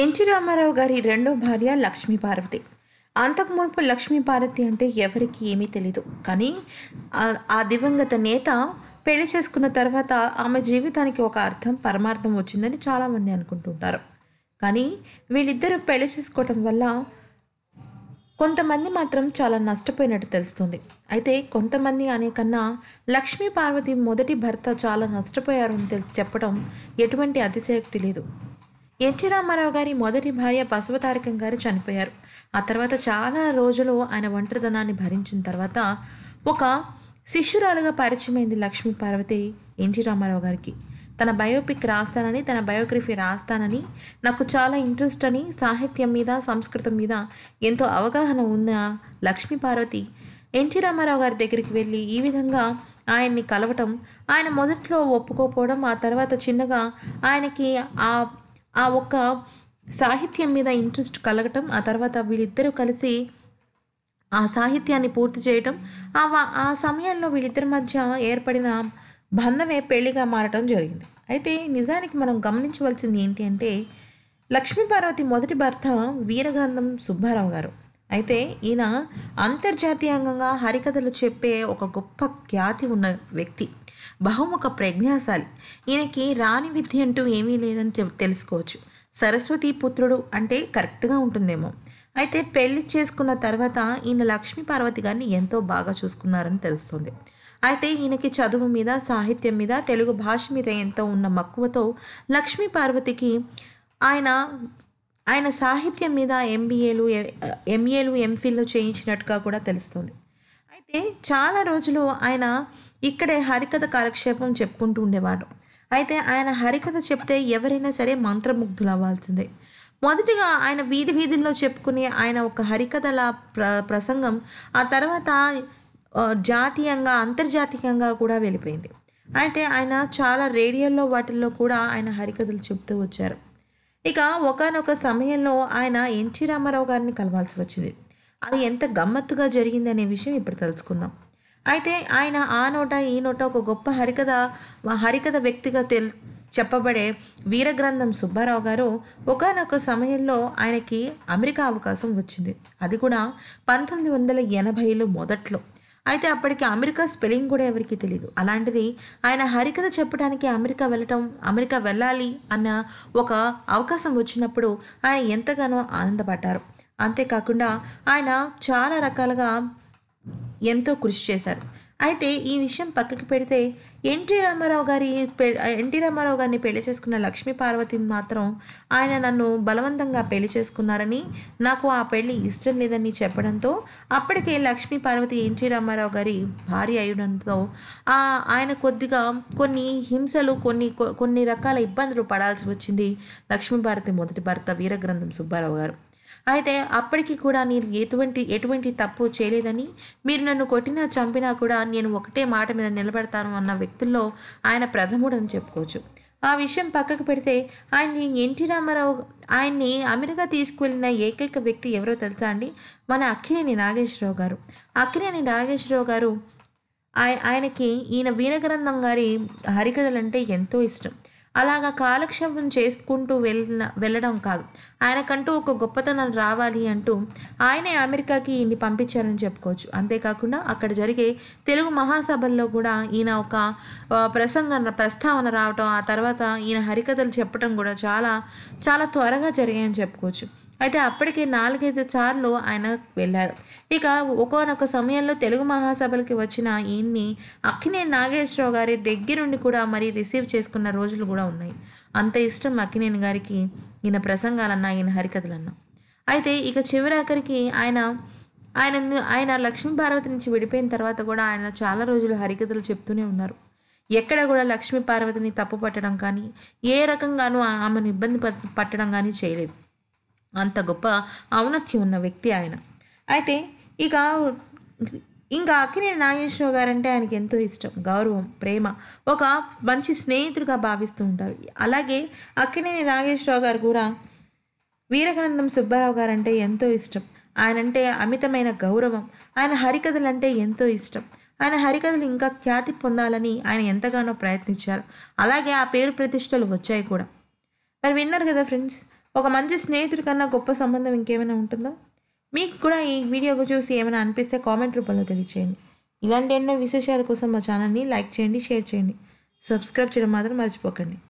NT Ramarao గారి రెండో భార్య లక్ష్మీ పార్వతి. అంతకు మునుపు లక్ష్మీ పార్వతి అంటే ఎవరికి ఏమీ తెలీదు. కానీ ఆ- దివంగత నేత పెళ్ళి చేసుకున్న తర్వాత ఆమె జీవితానికి ఒక అర్థం పరమార్థం వచ్చిందని చాలామంది అనుకుంటుంటారు. కానీ వీళ్ళిద్దరూ పెళ్ళి చేసుకోవటం వల్ల కొంతమంది మాత్రం చాలా నష్టపోయినట్టు తెలుస్తుంది. అయితే కొంతమంది అనే కన్నా లక్ష్మీ పార్వతి మొదటి భర్త చాలా నష్టపోయారు అని చెప్పడం ఎటువంటి అతిశయక్తి లేదు. ఎన్టీ రామారావు గారి మొదటి భార్య బసవతారకం గారు చనిపోయారు. ఆ తర్వాత చాలా రోజులు ఆయన ఒంటరిదనాన్ని భరించిన తర్వాత ఒక శిష్యురాలుగా పరిచయమైంది లక్ష్మీ పార్వతి ఎన్టీ రామారావు గారికి. తన బయోపిక్ రాస్తానని తన బయోగ్రఫీ రాస్తానని నాకు చాలా ఇంట్రెస్ట్ అని సాహిత్యం మీద సంస్కృతం మీద ఎంతో అవగాహన ఉన్న లక్ష్మీ పార్వతి ఎన్టీ రామారావు గారి దగ్గరికి వెళ్ళి ఈ విధంగా ఆయన్ని కలవటం ఆయన మొదట్లో ఒప్పుకోపోవడం ఆ తర్వాత చిన్నగా ఆయనకి ఆ ఆ ఒక్క సాహిత్యం మీద ఇంట్రెస్ట్ కలగటం ఆ తర్వాత వీళ్ళిద్దరూ కలిసి ఆ సాహిత్యాన్ని పూర్తి చేయటం ఆ వా- ఆ సమయంలో వీళ్ళిద్దరి మధ్య ఏర్పడిన బంధమే పెళ్ళిగా మారటం జరిగింది. అయితే నిజానికి మనం గమనించవలసింది ఏంటి అంటే లక్ష్మీపార్వతి మొదటి భర్త వీరగ్రంథం సుబ్బారావు గారు. అయితే ఈయన అంతర్జాతీయంగా హరికథలు చెప్పే ఒక గొప్ప ఖ్యాతి ఉన్న వ్యక్తి బహుముఖ ప్రజ్ఞాశాలి. ఈయనకి రాని విద్య అంటూ ఏమీ లేదని తె- తెలుసుకోవచ్చు. సరస్వతి పుత్రుడు అంటే కరెక్ట్గా ఉంటుందేమో. అయితే పెళ్ళి చేసుకున్న తర్వాత ఈయన లక్ష్మీ పార్వతి గారిని ఎంతో బాగా చూసుకున్నారని తెలుస్తుంది. అయితే ఈయనకి చదువు మీద సాహిత్యం మీద తెలుగు భాష మీద ఎంతో ఉన్న మక్కువతో లక్ష్మీ పార్వతికి ఆయన ఆయన సాహిత్యం మీద ఎంబీఏలు ఎంఏలు ఎంఫిల్లు చేయించినట్టుగా కూడా తెలుస్తుంది. అయితే చాలా రోజులు ఆయన ఇక్కడే హరికథ కాలక్షేపం చెప్పుకుంటూ ఉండేవాడు. అయితే ఆయన హరికథ చెప్తే ఎవరైనా సరే మంత్రముగ్ధులు అవ్వాల్సిందే. మొదటిగా ఆయన వీధి వీధుల్లో చెప్పుకునే ఆయన ఒక హరికథల ప్ర ప్రసంగం ఆ తర్వాత జాతీయంగా అంతర్జాతీయంగా కూడా వెళ్ళిపోయింది. అయితే ఆయన చాలా రేడియోల్లో వాటిల్లో కూడా ఆయన హరికథలు చెప్తూ వచ్చారు. ఇక ఒకానొక సమయంలో ఆయన ఎన్టీ రామారావు గారిని కలవాల్సి వచ్చింది. అది ఎంత గమ్మత్తుగా జరిగింది అనే విషయం ఇప్పుడు తెలుసుకుందాం. అయితే ఆయన ఆ నోట ఈ నోట ఒక గొప్ప హరికథ హరికథ వ్యక్తిగా తెల్ చెప్పబడే వీరగ్రంథం సుబ్బారావు గారు ఒకానొక సమయంలో ఆయనకి అమెరికా అవకాశం వచ్చింది. అది కూడా పంతొమ్మిది వందల ఎనభైలో మొదట్లో. అయితే అప్పటికి అమెరికా స్పెల్లింగ్ కూడా ఎవరికి తెలియదు అలాంటిది ఆయన హరికథ చెప్పడానికి అమెరికా వెళ్ళటం అమెరికా వెళ్ళాలి అన్న ఒక అవకాశం వచ్చినప్పుడు ఆయన ఎంతగానో ఆనందపడ్డారు. అంతేకాకుండా ఆయన చాలా రకాలుగా ఎంతో కృషి చేశారు. అయితే ఈ విషయం పక్కకి పెడితే ఎన్టీ రామారావు గారి పె- ఎన్టీ రామారావు గారిని పెళ్ళి చేసుకున్న లక్ష్మీ పార్వతి మాత్రం ఆయన నన్ను బలవంతంగా పెళ్ళి చేసుకున్నారని నాకు ఆ పెళ్ళి ఇష్టం లేదని చెప్పడంతో అప్పటికే లక్ష్మీ పార్వతి ఎన్టీ రామారావు గారి భార్య అయ్యడంతో ఆ ఆయన కొద్దిగా కొన్ని హింసలు కొన్ని కొన్ని రకాల ఇబ్బందులు పడాల్సి వచ్చింది. లక్ష్మీ పార్వతి మొదటి భర్త వీరగ్రంథం సుబ్బారావు గారు. అయితే అప్పటికి కూడా నేను ఎటువంటి ఎటువంటి తప్పు చేయలేదని మీరు నన్ను కొట్టినా చంపినా కూడా నేను ఒకటే మాట మీద నిలబడతాను అన్న వ్యక్తుల్లో ఆయన ప్రథముడు అని చెప్పుకోవచ్చు. ఆ విషయం పక్కకు పెడితే ఆయన్ని ఎన్టీ రామారావు ఆయన్ని అమెరికా తీసుకువెళ్ళిన ఏకైక వ్యక్తి ఎవరో తెలుసా అండి? మన అక్కినేని నాగేశ్వరరావు గారు. అక్కినేని నాగేశ్వరరావు గారు ఆయ ఆయనకి ఈయన వీరగ్రంథం గారి హరికథలు అంటే ఎంతో ఇష్టం. అలాగా కాలక్షేపం చేసుకుంటూ వెళ్ళిన వెళ్ళడం కాదు. ఆయనకంటూ ఒక గొప్పతనం రావాలి అంటూ ఆయనే అమెరికాకి ఈయన్ని పంపించారని చెప్పుకోవచ్చు. అంతేకాకుండా అక్కడ జరిగే తెలుగు మహాసభల్లో కూడా ఈయన ఒక ప్రసంగం ప్రస్తావన రావటం ఆ తర్వాత ఈయన హరికథలు చెప్పడం కూడా చాలా చాలా త్వరగా జరిగాయని చెప్పుకోవచ్చు. అయితే అప్పటికే నాలుగైదు సార్లు ఆయన వెళ్ళారు ఇక ఒకనొక సమయంలో తెలుగు మహాసభలకి వచ్చిన ఈయన్ని అక్కినేని నాగేశ్వరరావు గారి దగ్గరుండి కూడా మరి రిసీవ్ చేసుకున్న రోజులు కూడా ఉన్నాయి. అంత ఇష్టం అక్కినేని గారికి ఈయన ప్రసంగాలన్నా ఈయన హరికథలన్నా. అయితే ఇక చివరాఖరికి ఆయన ఆయన ఆయన లక్ష్మీ పార్వతి నుంచి విడిపోయిన తర్వాత కూడా ఆయన చాలా రోజులు హరికథలు చెప్తూనే ఉన్నారు. ఎక్కడ కూడా లక్ష్మీ పార్వతిని తప్పు పట్టడం కానీ ఏ రకంగానూ ఆమెను ఇబ్బంది పట్టడం కానీ చేయలేదు. అంత గొప్ప ఔన్నత్యం ఉన్న వ్యక్తి ఆయన. అయితే ఇక ఇంకా అక్కినేని నాగేశ్వరరావు గారు అంటే ఆయనకి ఎంతో ఇష్టం గౌరవం ప్రేమ. ఒక మంచి స్నేహితుడిగా భావిస్తూ ఉంటారు. అలాగే అక్కినేని నాగేశ్వరరావు గారు కూడా వీరగ్రంథం సుబ్బారావు గారు అంటే ఎంతో ఇష్టం. ఆయన అంటే అమితమైన గౌరవం. ఆయన హరికథలు అంటే ఎంతో ఇష్టం. ఆయన హరికథలు ఇంకా ఖ్యాతి పొందాలని ఆయన ఎంతగానో ప్రయత్నించారు. అలాగే ఆ పేరు ప్రతిష్టలు వచ్చాయి కూడా. మరి విన్నారు కదా ఫ్రెండ్స్ ఒక మంచి స్నేహితుడి కన్నా గొప్ప సంబంధం ఇంకేమైనా ఉంటుందా? మీకు కూడా ఈ వీడియో చూసి ఏమైనా అనిపిస్తే కామెంట్ రూపంలో తెలియచేయండి. ఇలాంటి ఎన్నో విశేషాల కోసం మా ఛానల్ని లైక్ చేయండి షేర్ చేయండి. సబ్స్క్రైబ్ చేయడం మాత్రం మర్చిపోకండి.